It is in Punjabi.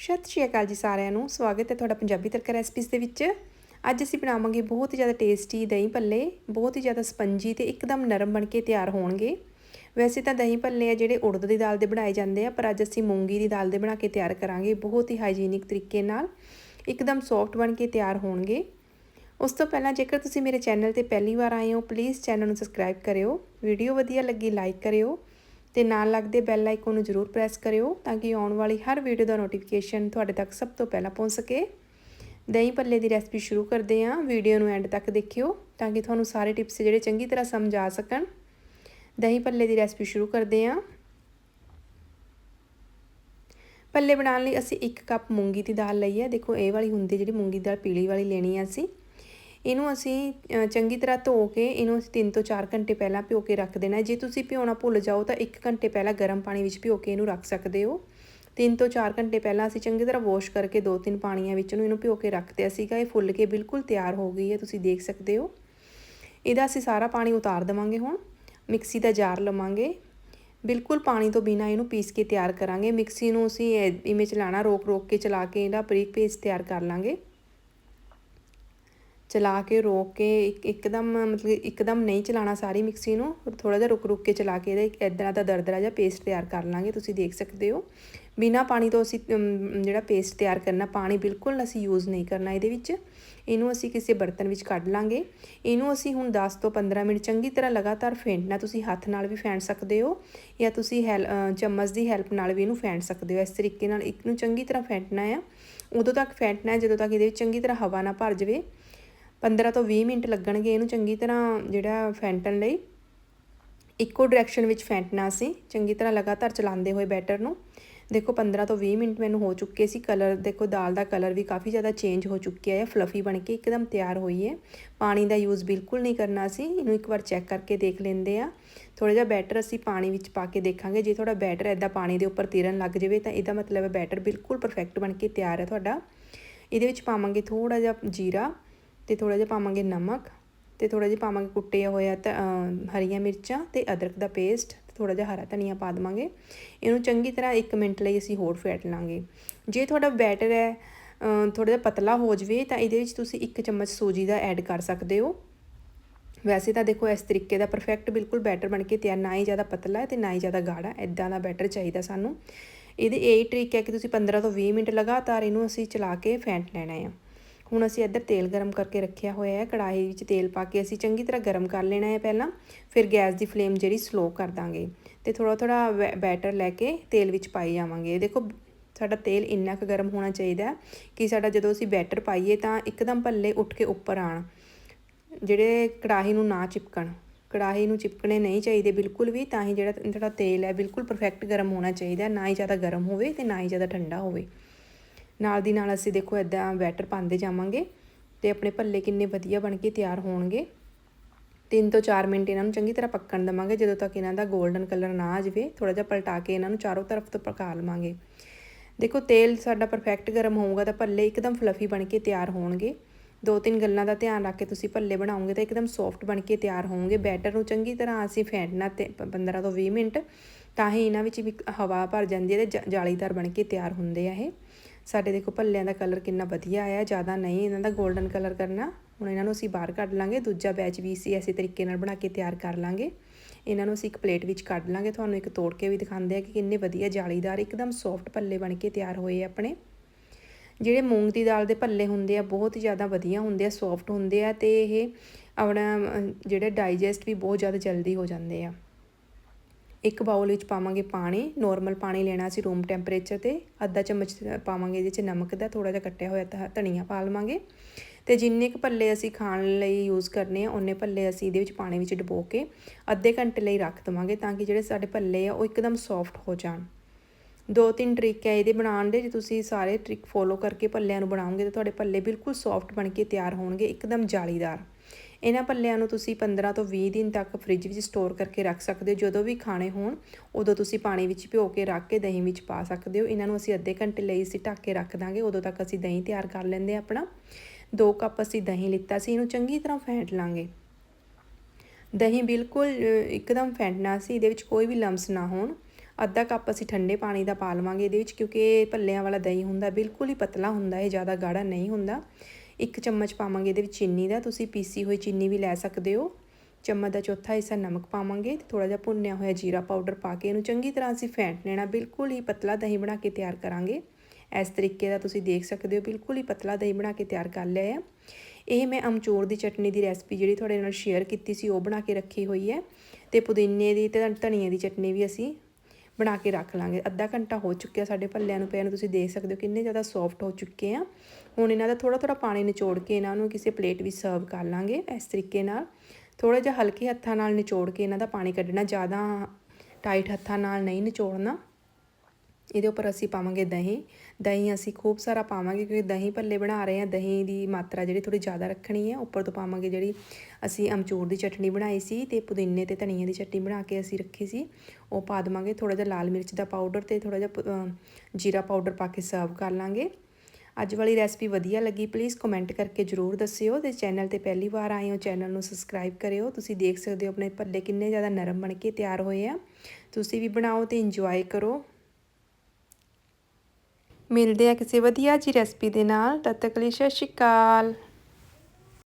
ਸਤਿ ਸ਼੍ਰੀ ਅਕਾਲ ਜੀ ਸਾਰਿਆਂ ਨੂੰ, ਸਵਾਗਤ ਹੈ ਤੁਹਾਡਾ ਪੰਜਾਬੀ ਤੜਕਾ ਰੈਸਪੀਜ਼ ਦੇ ਵਿੱਚ। ਅੱਜ ਅਸੀਂ ਬਣਾਵਾਂਗੇ ਬਹੁਤ ਹੀ ਜ਼ਿਆਦਾ ਟੇਸਟੀ ਦਹੀਂ ਭੱਲੇ, ਬਹੁਤ ਹੀ ਜ਼ਿਆਦਾ ਸਪੰਜੀ ਤੇ ਇੱਕਦਮ ਨਰਮ ਬਣ ਕੇ ਤਿਆਰ ਹੋਣਗੇ। ਵੈਸੇ ਤਾਂ ਦਹੀਂ ਭੱਲੇ ਆ ਜਿਹੜੇ ਉੜਦ ਦੀ ਦਾਲ ਦੇ ਬਣਾਏ ਜਾਂਦੇ ਆ, ਪਰ ਅੱਜ ਅਸੀਂ ਮੂੰਗੀ ਦੀ ਦਾਲ ਦੇ ਬਣਾ ਕੇ ਤਿਆਰ ਕਰਾਂਗੇ, ਬਹੁਤ ਹੀ ਹਾਈਜੀਨਿਕ ਤਰੀਕੇ ਨਾਲ। ਇੱਕਦਮ ਸੌਫਟ ਬਣ ਕੇ ਤਿਆਰ ਹੋਣਗੇ। ਉਸ ਤੋਂ ਪਹਿਲਾਂ ਜੇਕਰ ਤੁਸੀਂ ਮੇਰੇ ਚੈਨਲ ਤੇ ਪਹਿਲੀ ਵਾਰ ਆਏ ਹੋ ਪਲੀਜ਼ ਚੈਨਲ ਨੂੰ ਸਬਸਕ੍ਰਾਈਬ ਕਰਿਓ। ਵੀਡੀਓ ਵਧੀਆ ਲੱਗੀ ਲਾਈਕ ਕਰਿਓ। ਤੇ ਨਾਲ ਲੱਗਦੇ ਬੈਲ ਆਈਕਨ ਨੂੰ ਜ਼ਰੂਰ ਪ੍ਰੈਸ ਕਰਿਓ ਤਾਂ ਕਿ ਆਉਣ ਵਾਲੀ ਹਰ ਵੀਡੀਓ ਦਾ ਨੋਟੀਫਿਕੇਸ਼ਨ ਤੁਹਾਡੇ ਤੱਕ ਸਭ ਤੋਂ ਪਹਿਲਾਂ ਪਹੁੰਚ ਸਕੇ। ਦਹੀਂ ਭੱਲੇ ਦੀ ਰੈਸਪੀ ਸ਼ੁਰੂ ਕਰਦੇ ਹਾਂ। ਵੀਡੀਓ ਨੂੰ ਐਂਡ ਤੱਕ ਦੇਖਿਓ ਤਾਂ ਕਿ ਤੁਹਾਨੂੰ ਸਾਰੇ ਟਿਪਸ ਜਿਹੜੇ ਚੰਗੀ ਤਰ੍ਹਾਂ ਸਮਝ ਆ ਸਕਣ। ਦਹੀਂ ਭੱਲੇ ਦੀ ਰੈਸਪੀ ਸ਼ੁਰੂ ਕਰਦੇ ਹਾਂ। ਭੱਲੇ ਬਣਾਉਣ ਲਈ ਅਸੀਂ 1 ਕੱਪ ਮੂੰਗੀ ਦੀ ਦਾਲ ਲਈ ਹੈ। ਦੇਖੋ, ਇਹ ਵਾਲੀ ਹੁੰਦੀ ਜਿਹੜੀ ਮੂੰਗੀ ਦੀ ਦਾਲ ਪੀਲੀ ਵਾਲੀ ਲੈਣੀ ਹੈ ਅਸੀਂ। ਇਹਨੂੰ ਅਸੀਂ ਚੰਗੀ ਤਰ੍ਹਾਂ ਧੋ ਕੇ ਇਹਨੂੰ ਅਸੀਂ 3 ਤੋਂ 4 ਘੰਟੇ ਪਹਿਲਾਂ ਭਿਓ ਕੇ ਰੱਖ ਦੇਣਾ। ਜੇ ਤੁਸੀਂ ਭਿਉਣਾ ਭੁੱਲ ਜਾਓ ਤਾਂ 1 ਘੰਟੇ ਪਹਿਲਾਂ ਗਰਮ ਪਾਣੀ ਵਿੱਚ ਭਿਓ ਕੇ ਇਹਨੂੰ ਰੱਖ ਸਕਦੇ ਹੋ। 3 ਤੋਂ 4 ਘੰਟੇ ਪਹਿਲਾਂ ਅਸੀਂ ਚੰਗੀ ਤਰ੍ਹਾਂ ਵਾਸ਼ ਕਰਕੇ ਦੋ ਤਿੰਨ ਪਾਣੀਆਂ ਵਿੱਚ ਨੂੰ ਇਹਨੂੰ ਭਿਓ ਕੇ ਰੱਖਦੇ ਸੀਗਾ। ਇਹ ਫੁੱਲ ਕੇ ਬਿਲਕੁਲ ਤਿਆਰ ਹੋ ਗਈ ਹੈ, ਤੁਸੀਂ ਦੇਖ ਸਕਦੇ ਹੋ। ਇਹਦਾ ਅਸੀਂ ਸਾਰਾ ਪਾਣੀ ਉਤਾਰ ਦੇਵਾਂਗੇ ਹੁਣ। ਮਿਕਸੀ ਦਾ ਜਾਰ ਲਵਾਂਗੇ। ਬਿਲਕੁਲ ਪਾਣੀ ਤੋਂ ਬਿਨਾ ਇਹਨੂੰ ਪੀਸ ਕੇ ਤਿਆਰ ਕਰਾਂਗੇ। ਮਿਕਸੀ ਨੂੰ ਅਸੀਂ ਇਵੇਂ ਚਲਾਣਾ ਰੋਕ ਰੋਕ ਕੇ ਚਲਾ ਕੇ ਇਹਦਾ ਬਰੀਕ ਪੇਸਟ ਤਿਆਰ ਕਰ ਲਾਂਗੇ। ਚਲਾ ਕੇ ਰੋਕ ਕੇ ਇੱਕ ਇੱਕਦਮ ਮਤਲਬ ਇੱਕਦਮ ਨਹੀਂ ਚਲਾਣਾ ਸਾਰੀ ਮਿਕਸੀ ਨੂੰ ਥੋੜਾ ਜਿਹਾ ਰੁਕ ਰੁਕ ਕੇ ਚਲਾ ਕੇ ਇਹਦਾ ਇਦਾਂ ਦਾ ਦਰਦਰਾ ਜਿਹਾ ਪੇਸਟ ਤਿਆਰ ਕਰ ਲਾਂਗੇ, ਤੁਸੀਂ ਦੇਖ ਸਕਦੇ ਹੋ। ਬਿਨਾ ਪਾਣੀ ਤੋਂ ਅਸੀਂ ਜਿਹੜਾ ਪੇਸਟ ਤਿਆਰ ਕਰਨਾ, ਪਾਣੀ ਬਿਲਕੁਲ ਅਸੀਂ ਯੂਜ਼ ਨਹੀਂ ਕਰਨਾ ਇਹਦੇ ਵਿੱਚ। ਇਹਨੂੰ ਅਸੀਂ ਕਿਸੇ ਬਰਤਨ ਵਿੱਚ ਕੱਢ ਲਾਂਗੇ। ਇਹਨੂੰ ਅਸੀਂ ਹੁਣ 10 ਤੋਂ 15 ਮਿੰਟ ਚੰਗੀ ਤਰ੍ਹਾਂ ਲਗਾਤਾਰ ਫੈਂਟਣਾ ਤੁਸੀਂ ਹੱਥ ਨਾਲ ਵੀ ਫੈਂਟ ਸਕਦੇ ਹੋ, ਜਾਂ ਤੁਸੀਂ ਹੈਲ ਚਮਚ ਦੀ ਹੈਲਪ ਨਾਲ ਵੀ ਇਹਨੂੰ ਫੈਂਟ ਸਕਦੇ ਹੋ। ਇਸ ਤਰੀਕੇ ਨਾਲ ਇੱਕ ਨੂੰ ਚੰਗੀ ਤਰ੍ਹਾਂ ਫੈਂਟਣਾ ਆ। ਉਦੋਂ ਤੱਕ ਫੈਂਟਣਾ ਹੈ ਜਦੋਂ ਤੱਕ ਇਹਦੇ ਵਿੱਚ ਚੰਗੀ ਤਰ੍ਹਾਂ ਹਵਾ ਨਾ ਭਰ ਜਾਵੇ। 15 ਤੋਂ 20 ਮਿੰਟ ਲੱਗਣਗੇ ਇਹਨੂੰ ਚੰਗੀ ਤਰ੍ਹਾਂ ਜਿਹੜਾ ਫੈਂਟਣ ਲਈ। ਇੱਕੋ ਡਾਇਰੈਕਸ਼ਨ ਵਿੱਚ ਫੈਂਟਣਾ ਸੀ। ਚੰਗੀ ਤਰ੍ਹਾਂ ਲਗਾਤਾਰ ਚਲਾਉਂਦੇ ਹੋਏ ਬੈਟਰ ਨੂੰ। ਦੇਖੋ 15 ਤੋਂ 20 ਮਿੰਟ ਮੈਨੂੰ ਹੋ ਚੁੱਕੇ ਸੀ। ਕਲਰ ਦੇਖੋ, ਦਾਲ ਦਾ ਕਲਰ ਵੀ ਕਾਫੀ ਜ਼ਿਆਦਾ ਚੇਂਜ ਹੋ ਚੁੱਕਿਆ ਹੈ। ਫਲਫੀ ਬਣ ਕੇ ਇੱਕਦਮ ਤਿਆਰ ਹੋਈ ਹੈ। ਪਾਣੀ ਦਾ ਯੂਜ਼ ਬਿਲਕੁਲ ਨਹੀਂ ਕਰਨਾ ਸੀ। ਇਹਨੂੰ ਇੱਕ ਵਾਰ ਚੈੱਕ ਕਰਕੇ ਦੇਖ ਲੈਂਦੇ ਆ ਥੋੜਾ ਜਿਹਾ ਬੈਟਰ ਅਸੀਂ ਪਾਣੀ ਵਿੱਚ ਪਾ ਕੇ ਦੇਖਾਂਗੇ। ਜੇ ਥੋੜਾ ਬੈਟਰ ਐਦਾਂ ਪਾਣੀ ਦੇ ਉੱਪਰ ਤਿਰਨ ਲੱਗ ਜਾਵੇ, ਤਾਂ ਇਹਦਾ ਮਤਲਬ ਹੈ ਬੈਟਰ ਬਿਲਕੁਲ ਪਰਫੈਕਟ ਬਣ ਕੇ ਤਿਆਰ ਹੈ ਤੁਹਾਡਾ। ਇਹਦੇ ਵਿੱਚ ਪਾਵਾਂਗੇ ਥੋੜਾ ਜਿਹਾ ਜੀਰਾ। ਤੇ ਥੋੜਾ ਜਿਹਾ ਪਾਵਾਂਗੇ ਨਮਕ ਤੇ ਥੋੜਾ ਜਿਹਾ ਪਾਵਾਂਗੇ ਕੁੱਟਿਆ ਹੋਇਆ ਤਾਂ ਹਰੀਆਂ ਮਿਰਚਾਂ ਤੇ ਅਦਰਕ ਦਾ ਪੇਸਟ ਥੋੜਾ ਜਿਹਾ ਹਰਾ ਧਨੀਆ ਪਾ ਦਵਾਂਗੇ। ਇਹਨੂੰ ਚੰਗੀ ਤਰ੍ਹਾਂ 1 ਮਿੰਟ ਲਈ ਅਸੀਂ ਹੋਰ ਫੈਟ ਲਾਂਗੇ। ਜੇ ਤੁਹਾਡਾ ਬੈਟਰ ਹੈ ਥੋੜਾ ਜਿਹਾ ਪਤਲਾ ਹੋ ਜਵੇ ਤਾਂ ਇਹਦੇ ਵਿੱਚ ਤੁਸੀਂ 1 ਚਮਚ ਸੂਜੀ ਦਾ ਐਡ ਕਰ ਸਕਦੇ ਹੋ। ਵੈਸੇ ਤਾਂ ਦੇਖੋ ਇਸ ਤਰੀਕੇ ਦਾ ਪਰਫੈਕਟ ਬਿਲਕੁਲ ਬੈਟਰ ਬਣ ਕੇ ਤਿਆਰ, ਨਾ ਹੀ ਜ਼ਿਆਦਾ ਪਤਲਾ ਹੈ ਤੇ ਨਾ ਹੀ ਜ਼ਿਆਦਾ ਗਾੜਾ ਐਦਾਂ ਦਾ ਬੈਟਰ ਚਾਹੀਦਾ ਸਾਨੂੰ। ਇਹਦੇ ਇਹ ਟ੍ਰਿਕ ਹੈ ਕਿ ਤੁਸੀਂ 15 ਤੋਂ 20 ਮਿੰਟ ਲਗਾਤਾਰ ਇਹਨੂੰ ਅਸੀਂ ਚਲਾ ਕੇ ਫੈਂਟ ਲੈਣਾ ਹੈ ਹੁਣ ਅਸੀਂ ਇੱਧਰ ਤੇਲ ਗਰਮ ਕਰਕੇ ਰੱਖਿਆ ਹੋਇਆ ਹੈ। ਕੜਾਹੀ ਵਿੱਚ ਤੇਲ ਪਾ ਕੇ ਅਸੀਂ ਚੰਗੀ ਤਰ੍ਹਾਂ ਗਰਮ ਕਰ ਲੈਣਾ ਹੈ ਪਹਿਲਾਂ। ਫਿਰ ਗੈਸ ਦੀ ਫਲੇਮ ਜਿਹੜੀ ਸਲੋ ਕਰ ਦਾਂਗੇ। ਤੇ ਥੋੜਾ ਥੋੜਾ ਬੈਟਰ ਲੈ ਕੇ ਤੇਲ ਵਿੱਚ ਪਾਈ ਜਾਵਾਂਗੇ। ਦੇਖੋ, ਸਾਡਾ ਤੇਲ ਇੰਨਾ ਕੁ ਗਰਮ ਹੋਣਾ ਚਾਹੀਦਾ ਕਿ ਸਾਡਾ ਜਦੋਂ ਅਸੀਂ ਬੈਟਰ ਪਾਈਏ ਤਾਂ ਇੱਕਦਮ ਭੱਲੇ ਉੱਠ ਕੇ ਉੱਪਰ ਆਣ। ਜਿਹੜੇ ਕੜਾਹੀ ਨੂੰ ਨਾ ਚਿਪਕਣ। ਕੜਾਹੀ ਨੂੰ ਚਿਪਕਣੇ ਨਹੀਂ ਚਾਹੀਦੇ ਬਿਲਕੁਲ ਵੀ, ਤਾਂ ਹੀ ਜਿਹੜਾ ਜਿਹੜਾ ਤੇਲ ਹੈ ਬਿਲਕੁਲ ਪਰਫੈਕਟ ਗਰਮ ਹੋਣਾ ਚਾਹੀਦਾ ਨਾ ਹੀ ਜ਼ਿਆਦਾ ਗਰਮ ਹੋਵੇ ਤੇ ਨਾ ਹੀ ਜ਼ਿਆਦਾ ਠੰਡਾ ਹੋਵੇ। ਨਾਲ ਦੀ ਨਾਲ ਅਸੀਂ ਦੇਖੋ ਇਦਾਂ ਬੈਟਰ ਪਾਉਂਦੇ ਜਾਵਾਂਗੇ ਤੇ ਆਪਣੇ ਭੱਲੇ ਕਿੰਨੇ ਵਧੀਆ ਬਣ ਕੇ ਤਿਆਰ ਹੋਣਗੇ। 3 ਤੋਂ 4 ਮਿੰਟ ਇਹਨਾਂ ਨੂੰ ਚੰਗੀ ਤਰ੍ਹਾਂ ਪੱਕਣ ਦਵਾਂਗੇ, ਜਦੋਂ ਤੱਕ ਇਹਨਾਂ ਦਾ 골ਡਨ ਕਲਰ ਨਾ ਆ ਜਾਵੇ ਥੋੜਾ ਜਿਹਾ ਪਲਟਾ ਕੇ ਇਹਨਾਂ ਨੂੰ ਚਾਰੋਂ ਤਰਫ ਤੋਂ ਪਕਾ ਲਵਾਂਗੇ। ਦੇਖੋ ਤੇਲ ਸਾਡਾ ਪਰਫੈਕਟ ਗਰਮ ਹੋਊਗਾ ਤਾਂ ਭੱਲੇ ਇੱਕਦਮ ਫਲਫੀ ਬਣ ਕੇ ਤਿਆਰ ਹੋਣਗੇ। ਦੋ ਤਿੰਨ ਗੱਲਾਂ ਦਾ ਧਿਆਨ ਰੱਖ ਕੇ ਤੁਸੀਂ ਭੱਲੇ ਬਣਾਓਗੇ ਤਾਂ ਇੱਕਦਮ ਸੌਫਟ ਬਣ ਕੇ ਤਿਆਰ ਹੋਣਗੇ। ਬੈਟਰ ਨੂੰ ਚੰਗੀ ਤਰ੍ਹਾਂ ਅਸੀਂ ਫੈਂਟਣਾ ਤੇ 15 ਤੋਂ 20 ਮਿੰਟ ਤਾਂ ਹੀ ਇਹਨਾਂ ਵਿੱਚ ਵੀ ਹਵਾ ਭਰ ਜਾਂਦੀ ਹੈ ਤੇ ਜਾਲੀਦਾਰ ਬਣ ਕੇ ਤਿਆਰ ਹੁੰਦੇ ਆ ਇਹ। ਸਾਡੇ ਦੇਖੋ ਭੱਲਿਆਂ ਦਾ ਕਲਰ ਕਿੰਨਾ ਵਧੀਆ ਆਇਆ, ਜ਼ਿਆਦਾ ਨਹੀਂ, ਇਹਨਾਂ ਦਾ 골ਡਨ ਕਲਰ ਕਰਨਾ। ਹੁਣ ਇਹਨਾਂ ਨੂੰ ਅਸੀਂ ਬਾਹਰ ਕੱਢ ਲਾਂਗੇ, ਦੂਜਾ ਬੈਚ ਵੀ ਅਸੀਂ ਐਸੇ ਤਰੀਕੇ ਨਾਲ ਬਣਾ ਕੇ ਤਿਆਰ ਕਰ ਲਾਂਗੇ। ਇਹਨਾਂ ਨੂੰ ਅਸੀਂ ਇੱਕ ਪਲੇਟ ਵਿੱਚ ਕੱਢ ਲਾਂਗੇ, ਤੁਹਾਨੂੰ ਇੱਕ ਤੋੜ ਕੇ ਵੀ ਦਿਖਾਉਂਦੇ ਆ ਕਿ ਕਿੰਨੇ ਵਧੀਆ ਜਾਲੀਦਾਰ, ਇੱਕਦਮ ਸੌਫਟ ਭੱਲੇ ਬਣ ਕੇ ਤਿਆਰ ਹੋਏ ਆਪਣੇ। ਜਿਹੜੇ ਮੂੰਗ ਦੀ ਦਾਲ ਦੇ ਭੱਲੇ ਹੁੰਦੇ ਆ, ਬਹੁਤ ਜ਼ਿਆਦਾ ਵਧੀਆ ਹੁੰਦੇ ਆ ਸੌਫਟ ਹੁੰਦੇ ਆ ਤੇ ਇਹ ਆਪਣਾ ਜਿਹੜੇ ਡਾਈਜੈਸਟ ਵੀ ਬਹੁਤ ਜ਼ਿਆਦਾ ਜਲਦੀ ਹੋ ਜਾਂਦੇ ਆ। ਇੱਕ ਬਾਉਲ ਵਿੱਚ ਪਾਵਾਂਗੇ ਪਾਣੀ ਨਾਰਮਲ ਪਾਣੀ ਲੈਣਾ ਸੀ ਰੂਮ ਟੈਂਪਰੇਚਰ ਤੇ, ਅੱਧਾ ਚਮਚ ਪਾਵਾਂਗੇ ਇਹਦੇ 'ਚ ਨਮਕ ਦਾ ਥੋੜਾ ਜਿਹਾ ਕੱਟਿਆ ਹੋਇਆ ਧਨੀਆ ਪਾ ਲਵਾਂਗੇ। ਤੇ ਜਿੰਨੇ ਕੁ ਭੱਲੇ ਅਸੀਂ ਖਾਣ ਲਈ ਯੂਜ਼ ਕਰਨੇ ਆ ਉਹਨੇ ਭੱਲੇ ਅਸੀਂ ਇਹਦੇ ਵਿੱਚ ਪਾਣੀ ਵਿੱਚ ਡਬੋ ਕੇ ਅੱਧੇ ਘੰਟੇ ਲਈ ਰੱਖ ਦਵਾਂਗੇ ਤਾਂ ਕਿ ਜਿਹੜੇ ਸਾਡੇ ਭੱਲੇ ਆ, ਉਹ ਇੱਕਦਮ ਸੌਫਟ ਹੋ ਜਾਣ। ਦੋ ਤਿੰਨ ਟ੍ਰਿਕ ਹੈ ਇਹਦੇ ਬਣਾਉਣ ਦੇ, ਜੇ ਤੁਸੀਂ ਸਾਰੇ ਟ੍ਰਿਕ ਫੋਲੋ ਕਰਕੇ ਭੱਲਿਆਂ ਨੂੰ ਬਣਾਓਗੇ ਤਾਂ ਤੁਹਾਡੇ ਭੱਲੇ ਬਿਲਕੁਲ ਸੌਫਟ ਬਣ ਕੇ ਤਿਆਰ ਹੋਣਗੇ, ਇੱਕਦਮ ਜਾਲੀਦਾਰ। ਇਹਨਾਂ ਪੱਲਿਆਂ ਨੂੰ ਤੁਸੀਂ 15 ਤੋਂ 20 ਦਿਨ ਤੱਕ ਫ੍ਰਿਜ ਵਿੱਚ ਸਟੋਰ ਕਰਕੇ ਰੱਖ ਸਕਦੇ ਹੋ। ਜਦੋਂ ਵੀ ਖਾਣੇ ਹੋਣ, ਉਦੋਂ ਤੁਸੀਂ ਪਾਣੀ ਵਿੱਚ ਭਿਓ ਕੇ ਰੱਖ ਕੇ ਦਹੀਂ ਵਿੱਚ ਪਾ ਸਕਦੇ ਹੋ। ਇਹਨਾਂ ਨੂੰ ਅਸੀਂ ਅੱਧੇ ਘੰਟੇ ਲਈ ਅਸੀਂ ਢੱਕ ਕੇ ਰੱਖ ਦਾਂਗੇ। ਉਦੋਂ ਤੱਕ ਅਸੀਂ ਦਹੀਂ ਤਿਆਰ ਕਰ ਲੈਂਦੇ ਆਪਣਾ। 2 ਕੱਪ ਅਸੀਂ ਦਹੀਂ ਲਿੱਤਾ ਸੀ, ਇਹਨੂੰ ਚੰਗੀ ਤਰ੍ਹਾਂ ਫੈਂਟ ਲਾਂਗੇ। ਦਹੀਂ ਬਿਲਕੁਲ ਇੱਕਦਮ ਫੈਂਟਣਾ ਸੀ, ਇਹਦੇ ਵਿੱਚ ਕੋਈ ਵੀ ਲੰਮਸ ਨਾ ਹੋਣ। ਅੱਧਾ ਕੱਪ ਅਸੀਂ ਠੰਡੇ ਪਾਣੀ ਦਾ ਪਾ ਲਵਾਂਗੇ ਇਹਦੇ ਵਿੱਚ, ਕਿਉਂਕਿ ਭੱਲਿਆਂ ਵਾਲਾ ਦਹੀਂ ਹੁੰਦਾ, ਬਿਲਕੁਲ ਹੀ ਪਤਲਾ ਹੁੰਦਾ, ਇਹ ਜ਼ਿਆਦਾ ਗਾੜਾ ਨਹੀਂ ਹੁੰਦਾ। ਇੱਕ ਚਮਚ ਪਾਵਾਂਗੇ ਇਹਦੇ ਵਿੱਚ ਚੀਨੀ ਦਾ, ਤੁਸੀਂ ਪੀਸੀ ਹੋਈ ਚੀਨੀ ਵੀ ਲੈ ਸਕਦੇ ਹੋ। ਚਮਚ ਦਾ ਚੌਥਾ ਹਿੱਸਾ ਨਮਕ ਪਾਵਾਂਗੇ ਤੇ ਥੋੜਾ ਜਿਹਾ ਭੁੰਨਿਆ ਹੋਇਆ ਜੀਰਾ ਪਾਊਡਰ ਪਾ ਕੇ ਇਹਨੂੰ ਚੰਗੀ ਤਰ੍ਹਾਂ ਅਸੀਂ ਫੈਂਟ ਲੈਣਾ, ਬਿਲਕੁਲ ਹੀ ਪਤਲਾ ਦਹੀਂ ਬਣਾ ਕੇ ਤਿਆਰ ਕਰਾਂਗੇ। ਇਸ ਤਰੀਕੇ ਦਾ ਤੁਸੀਂ ਦੇਖ ਸਕਦੇ ਹੋ, ਬਿਲਕੁਲ ਹੀ ਪਤਲਾ ਦਹੀਂ ਬਣਾ ਕੇ ਤਿਆਰ ਕਰ ਲਿਆ ਹੈ। ਇਹ ਮੈਂ ਅਮਚੂਰ ਦੀ ਚਟਨੀ ਦੀ ਰੈਸਪੀ ਜਿਹੜੀ ਤੁਹਾਡੇ ਨਾਲ ਸ਼ੇਅਰ ਕੀਤੀ ਸੀ, ਉਹ ਬਣਾ ਕੇ ਰੱਖੀ ਹੋਈ ਹੈ। ਤੇ ਪੁਦੀਨੇ ਦੀ ਤੇ ਧਨੀਏ ਦੀ ਚਟਨੀ ਵੀ ਅਸੀਂ ਬਣਾ ਕੇ ਰੱਖ ਲਾਂਗੇ। ਅੱਧਾ ਘੰਟਾ ਹੋ ਚੁੱਕਿਆ ਸਾਡੇ ਭੱਲਿਆਂ ਨੂੰ ਪਿਆ ਨੂੰ। ਤੁਸੀਂ ਦੇਖ ਸਕਦੇ ਹੋ ਕਿੰਨੇ ਜ਼ਿਆਦਾ ਸੌਫਟ ਹੋ ਚੁੱਕੇ ਆ। ਹੁਣ ਇਹਨਾਂ ਦਾ ਥੋੜਾ ਥੋੜਾ ਪਾਣੀ ਨਿਚੋੜ ਕੇ ਇਹਨਾਂ ਨੂੰ ਕਿਸੇ ਪਲੇਟ ਵਿੱਚ ਸਰਵ ਕਰ ਲਾਂਗੇ ਇਸ ਤਰੀਕੇ ਨਾਲ। ਥੋੜਾ ਜਿਹਾ ਹਲਕੇ ਹੱਥਾਂ ਨਾਲ ਨਿਚੋੜ ਕੇ ਇਹਨਾਂ ਦਾ ਪਾਣੀ ਕੱਢਣਾ, ਜ਼ਿਆਦਾ ਟਾਈਟ ਹੱਥਾਂ ਨਾਲ ਨਹੀਂ ਨਿਚੋੜਨਾ। ਇਹਦੇ ਉੱਪਰ ਅਸੀਂ ਪਾਵਾਂਗੇ ਦਹੀਂ। ਦਹੀਂ ਅਸੀਂ ਖੂਬ ਸਾਰਾ ਪਾਵਾਂਗੇ ਕਿਉਂਕਿ ਦਹੀਂ ਭੱਲੇ ਬਣਾ ਰਹੇ ਹਾਂ। ਦਹੀਂ ਦੀ ਮਾਤਰਾ ਜਿਹੜੀ ਥੋੜੀ ਜ਼ਿਆਦਾ ਰੱਖਣੀ ਹੈ। ਉੱਪਰ ਤੋਂ ਪਾਵਾਂਗੇ ਜਿਹੜੀ ਅਸੀਂ ਅਮਚੂਰ ਦੀ ਚਟਨੀ ਬਣਾਈ ਸੀ ਤੇ ਪੁਦੀਨੇ ਤੇ ਧਨੀਏ ਦੀ ਚਟਨੀ ਬਣਾ ਕੇ ਅਸੀਂ ਰੱਖੀ ਸੀ। ਉਹ ਪਾ ਦੇਵਾਂਗੇ ਥੋੜਾ ਜਿਹਾ ਲਾਲ ਮਿਰਚ ਦਾ ਪਾਊਡਰ ਤੇ ਥੋੜਾ ਜਿਹਾ ਜੀਰਾ ਪਾਊਡਰ ਪਾ ਕੇ ਸਰਵ ਕਰ ਲਾਂਗੇ। ਅੱਜ ਵਾਲੀ ਰੈਸਪੀ ਵਧੀਆ ਲੱਗੀ ਪਲੀਜ਼ ਕਮੈਂਟ ਕਰਕੇ ਜਰੂਰ ਦੱਸਿਓ ਤੇ ਚੈਨਲ ਤੇ ਪਹਿਲੀ ਵਾਰ ਆਏ ਹੋ, ਚੈਨਲ ਨੂੰ ਸਬਸਕ੍ਰਾਈਬ ਕਰਿਓ। ਤੁਸੀਂ ਦੇਖ ਸਕਦੇ ਹੋ ਆਪਣੇ ਭੱਲੇ ਕਿੰਨੇ ਜ਼ਿਆਦਾ ਨਰਮ ਬਣ ਕੇ ਤਿਆਰ ਹੋਏ ਆ। ਤੁਸੀਂ ਵੀ ਬਣਾਓ ਤੇ ਇੰਜੋਏ ਕਰੋ। ਮਿਲਦੇ ਆ ਕਿਸੇ ਵਧੀਆ ਜੀ ਰੈਸਪੀ ਦੇ ਨਾਲ ਤਦ ਤੱਕ ਲਈ ਸਤਿ ਸ਼੍ਰੀ ਅਕਾਲ।